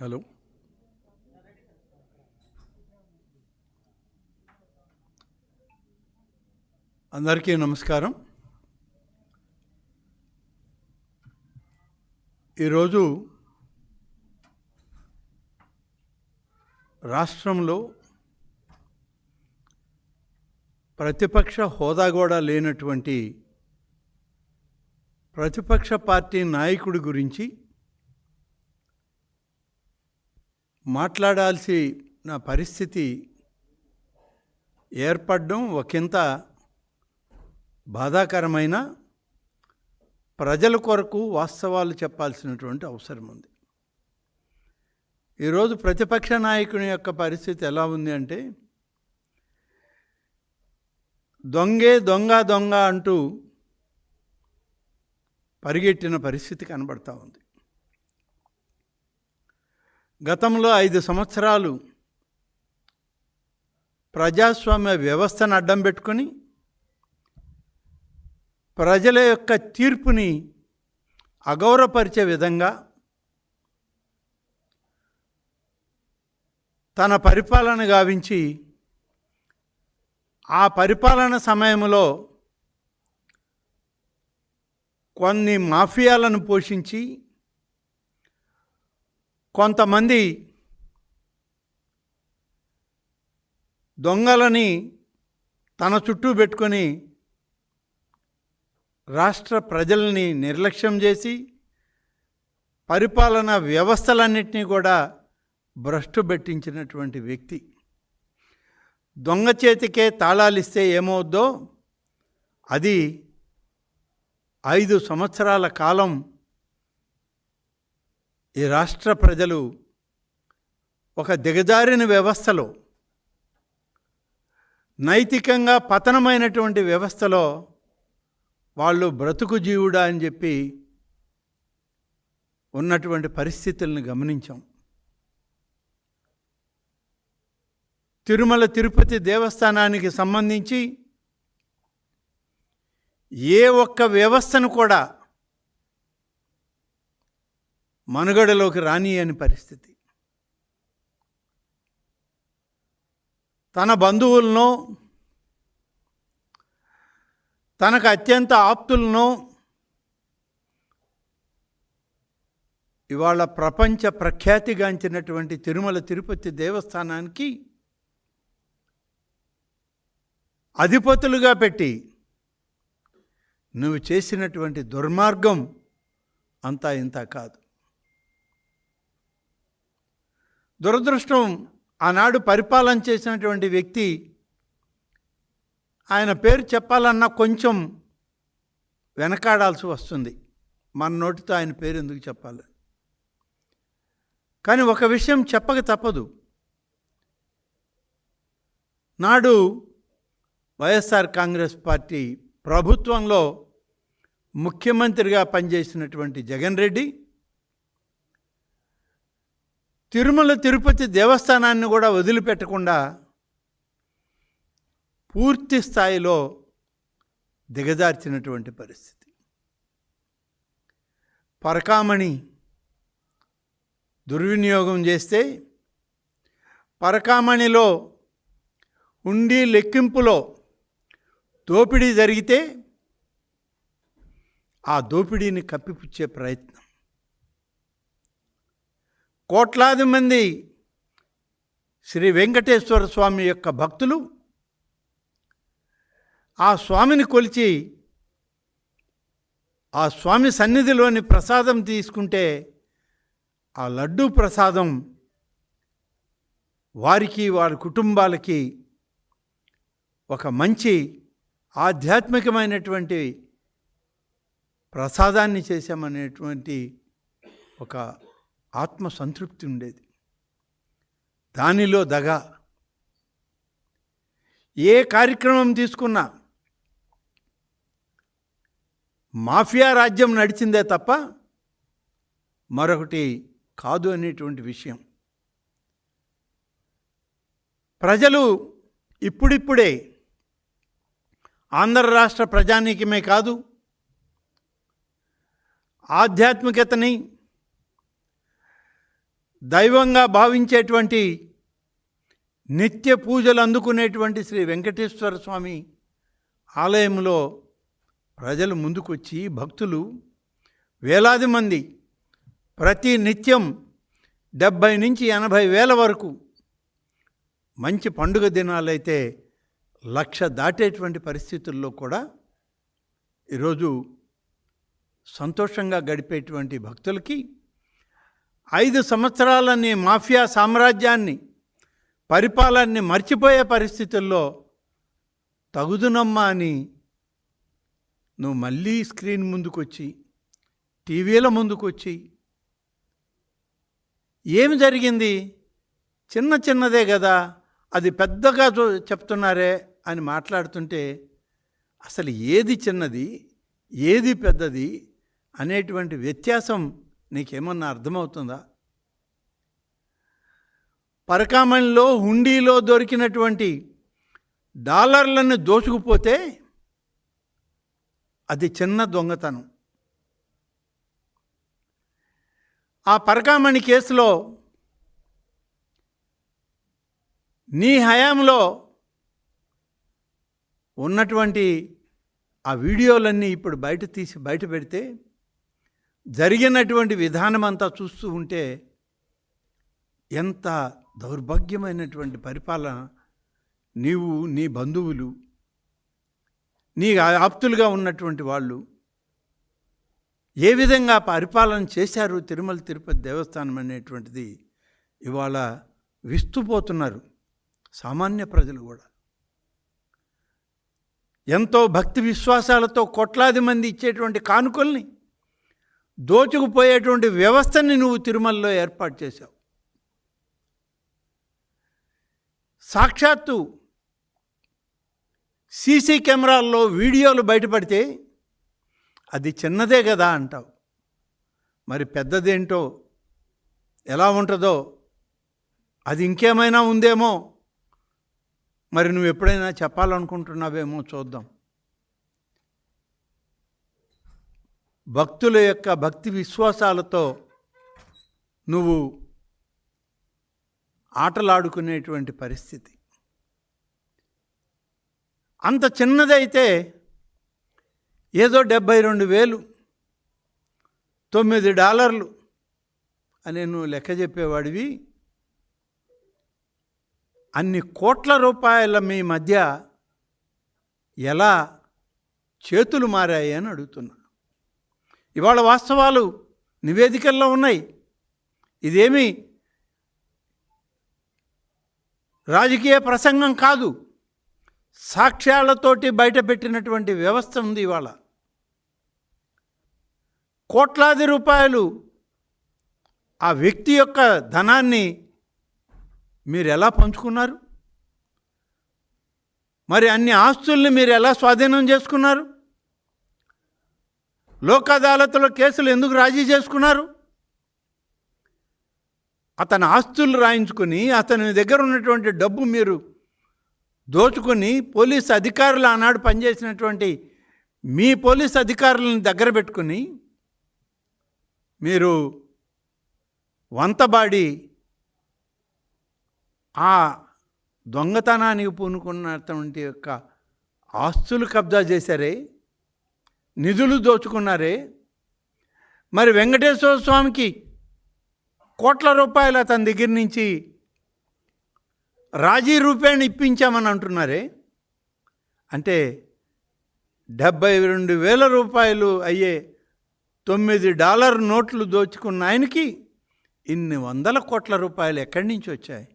Hello. అందరికీ నమస్కారం. ఈరోజు రాష్ట్రంలో ప్రతిపక్ష హోదా కూడా లేనటువంటి ప్రతిపక్ష పార్టీ నాయకుడి గురించి మాట్లాడాల్సిన పరిస్థితి ఏర్పడడం ఒకంత బాధాకరమైన ప్రజల కొరకు వాస్తవాలు చెప్పాల్సినటువంటి అవసరం ఉంది. ఈరోజు ప్రతిపక్ష నాయకుని యొక్క పరిస్థితి ఎలా ఉంది అంటే దొంగే దొంగ దొంగ అంటూ పరిగెట్టిన పరిస్థితి కనబడతా ఉంది. గతంలో ఐదు సంవత్సరాలు ప్రజాస్వామ్య వ్యవస్థను అడ్డం పెట్టుకొని ప్రజల యొక్క తీర్పుని అగౌరవపరిచే విధంగా తన పరిపాలన గావించి ఆ పరిపాలన సమయంలో కొన్ని మాఫియాలను పోషించి కొంతమంది దొంగలని తన చుట్టూ పెట్టుకొని రాష్ట్ర ప్రజల్ని నిర్లక్ష్యం చేసి పరిపాలన వ్యవస్థలన్నింటినీ కూడా భ్రష్టు పెట్టించినటువంటి వ్యక్తి. దొంగ చేతికే తాళాలిస్తే ఏమవుద్దో అది ఐదు సంవత్సరాల కాలం ఈ రాష్ట్ర ప్రజలు ఒక దిగజారిన వ్యవస్థలో నైతికంగా పతనమైనటువంటి వ్యవస్థలో వాళ్ళు బ్రతుకు జీవుడా అని చెప్పి ఉన్నటువంటి పరిస్థితులను గమనించాం. తిరుమల తిరుపతి దేవస్థానానికి సంబంధించి ఏ ఒక్క వ్యవస్థను కూడా మనుగడలోకి రాని అని పరిస్థితి. తన బంధువులను తనకు అత్యంత ఆప్తులను ఇవాళ ప్రపంచ ప్రఖ్యాతిగాంచినటువంటి తిరుమల తిరుపతి దేవస్థానానికి అధిపతులుగా పెట్టి నువ్వు చేసినటువంటి దుర్మార్గం అంతా ఇంత కాదు. దురదృష్టం ఆనాడు పరిపాలన చేసినటువంటి వ్యక్తి ఆయన పేరు చెప్పాలన్నా కొంచెం వెనకాడాల్సి వస్తుంది. మన నోటితో ఆయన పేరు ఎందుకు చెప్పాలి? కానీ ఒక విషయం చెప్పక తప్పదు. నాడు వైఎస్ఆర్ కాంగ్రెస్ పార్టీ ప్రభుత్వంలో ముఖ్యమంత్రిగా పనిచేసినటువంటి జగన్ రెడ్డి తిరుమల తిరుపతి దేవస్థానాన్ని కూడా వదిలిపెట్టకుండా పూర్తి స్థాయిలో దిగజార్చినటువంటి పరిస్థితి. పరకామణి దుర్వినియోగం చేస్తే పరకామణిలో ఉండి లెక్కింపులో దోపిడీ జరిగితే ఆ దోపిడీని కప్పిపుచ్చే ప్రయత్నం. కోట్లాది మంది శ్రీ వెంకటేశ్వర స్వామి యొక్క భక్తులు ఆ స్వామిని కొలిచి ఆ స్వామి సన్నిధిలోని ప్రసాదం తీసుకుంటే ఆ లడ్డూ ప్రసాదం వారికి వారి కుటుంబాలకి ఒక మంచి ఆధ్యాత్మికమైనటువంటి ప్రసాదాన్ని చేశామనేటువంటి ఒక ఆత్మ సంతృప్తి ఉండేది. దానిలో దగ. ఏ కార్యక్రమం తీసుకున్నా మాఫియా రాజ్యం నడిచిందే తప్ప మరొకటి కాదు అనేటువంటి విషయం. ప్రజలు ఇప్పుడిప్పుడే ఆంధ్ర రాష్ట్ర ప్రజానీకమే కాదు ఆధ్యాత్మికతని దైవంగా భావించేటువంటి నిత్య పూజలు అందుకునేటువంటి శ్రీ వెంకటేశ్వర స్వామి ఆలయంలో ప్రజలు ముందుకొచ్చి భక్తులు వేలాది మంది ప్రతి నిత్యం డెబ్భై నుంచి ఎనభై వేల వరకు మంచి పండుగ దినాలైతే లక్ష దాటేటువంటి పరిస్థితుల్లో కూడా ఈరోజు సంతోషంగా గడిపేటువంటి భక్తులకి ఐదు సంవత్సరాలని మాఫియా సామ్రాజ్యాన్ని పరిపాలనని మర్చిపోయే పరిస్థితుల్లో తగుదునమ్మా అని నువ్వు మళ్ళీ స్క్రీన్ ముందుకొచ్చి టీవీల ముందుకొచ్చి ఏమి జరిగింది? చిన్న చిన్నదే కదా అది పెద్దగా చూ- చెప్తున్నారే అని మాట్లాడుతుంటే అసలు ఏది చిన్నది ఏది పెద్దది అనేటువంటి వ్యత్యాసం నీకేమన్నా అర్థమవుతుందా? పరకామణిలో హుండీలో దొరికినటువంటి డాలర్లను దోచుకుపోతే అది చిన్న దొంగతనం. ఆ పరకామణి కేసులో నీ హయాంలో ఉన్నటువంటి ఆ వీడియోలన్నీ ఇప్పుడు బయట తీసి బయట పెడితే జరిగినటువంటి విధానం అంతా చూస్తూ ఉంటే ఎంత దౌర్భాగ్యమైనటువంటి పరిపాలన నీవు నీ బంధువులు నీ ఆప్తులుగా ఉన్నటువంటి వాళ్ళు ఏ విధంగా పరిపాలన చేశారు తిరుమల తిరుపతి దేవస్థానం అనేటువంటిది ఇవాళ విస్తుపోతున్నారు సామాన్య ప్రజలు కూడా. ఎంతో భక్తి విశ్వాసాలతో కోట్లాది మంది ఇచ్చేటువంటి కానుకల్ని దోచుకుపోయేటువంటి వ్యవస్థని నువ్వు తిరుమలలో ఏర్పాటు చేశావు. సాక్షాత్తు సీసీ కెమెరాల్లో వీడియోలు బయటపడితే అది చిన్నదే కదా అంటావు. మరి పెద్దదేంటో ఎలా ఉంటుందో అది ఇంకేమైనా ఉందేమో మరి నువ్వు ఎప్పుడైనా చెప్పాలనుకుంటున్నావేమో చూద్దాం. భక్తుల యొక్క భక్తి విశ్వాసాలతో నువ్వు ఆటలాడుకునేటువంటి పరిస్థితి. అంత చిన్నదైతే ఏదో డెబ్భై రెండు వేలు తొమ్మిది డాలర్లు అని నువ్వు లెక్క చెప్పేవాడివి. అన్ని కోట్ల రూపాయల మీ మధ్య ఎలా చేతులు మారాయి అని అడుగుతున్నా. ఇవాళ వాస్తవాలు నివేదికల్లో ఉన్నాయి. ఇదేమి రాజకీయ ప్రసంగం కాదు. సాక్ష్యాలతోటి బయటపెట్టినటువంటి వ్యవస్థ ఉంది ఇవాళ. కోట్లాది రూపాయలు ఆ వ్యక్తి యొక్క ధనాన్ని మీరు ఎలా పంచుకున్నారు? మరి అన్ని ఆస్తుల్ని మీరు ఎలా స్వాధీనం చేసుకున్నారు? లోక్ అదాలత్లో కేసులు ఎందుకు రాజీ చేసుకున్నారు? అతని ఆస్తులు రాయించుకుని అతని దగ్గర ఉన్నటువంటి డబ్బు మీరు దోచుకొని పోలీస్ అధికారులు ఆనాడు పనిచేసినటువంటి మీ పోలీస్ అధికారులను దగ్గర పెట్టుకుని మీరు వంతబాడి ఆ దొంగతనానికి పూనుకున్నటువంటి యొక్క ఆస్తులు కబ్జా చేశారే? నిధులు దోచుకున్నారే. మరి వెంకటేశ్వర స్వామికి కోట్ల రూపాయలు అతని దగ్గర నుంచి రాజీ రూపాయని ఇప్పించామని అంటున్నారే. అంటే డెబ్బై రెండు వేల రూపాయలు అయ్యే తొమ్మిది డాలర్ నోట్లు దోచుకున్న ఆయనకి ఇన్ని వందల కోట్ల రూపాయలు ఎక్కడి నుంచి వచ్చాయి?